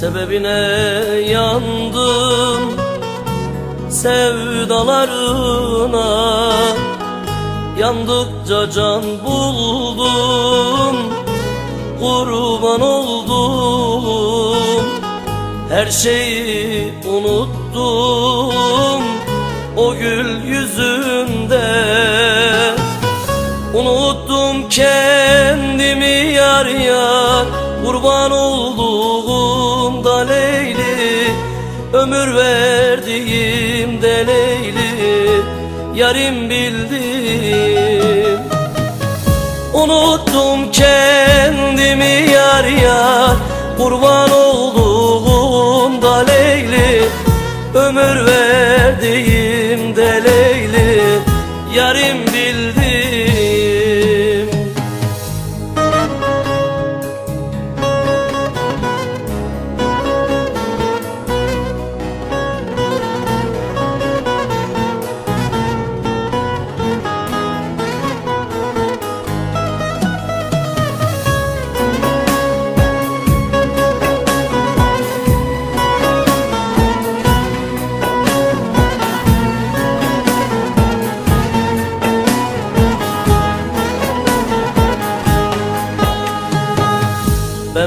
Sebebine yandım. Sevdalarına Yandıkça can buldum. Kurban oldum. Her şeyi unuttum. O gül yüzünde Unuttum kendimi yar yar. Kurban Leyli Ömür verdiğim de Leyli Yarim bildim. Unuttum kendimi yar yar Kurban olduğum da Leyli Ömür verdiğim de Leyli Yarim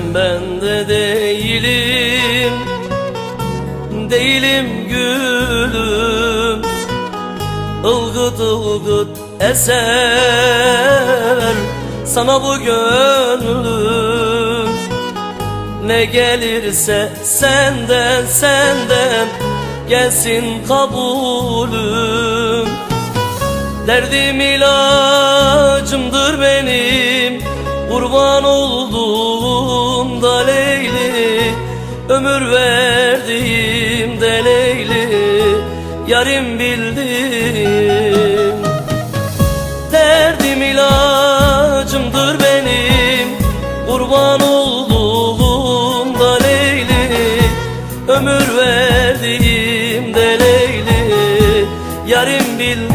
Ben bende değilim. Değilim gülüm. Ilgıt ılgıt eser. Sana bu gönlüm. Ne gelirse senden senden Gelsin kabulüm. Derdim ilacımdır benim. Kurban olduğum da Ömür verdiğim de Leyli Yarim bildim. Derdim ilacımdır benim Kurban olduğumda Leyli Ömür verdiğim de Leyli Yarim bildim.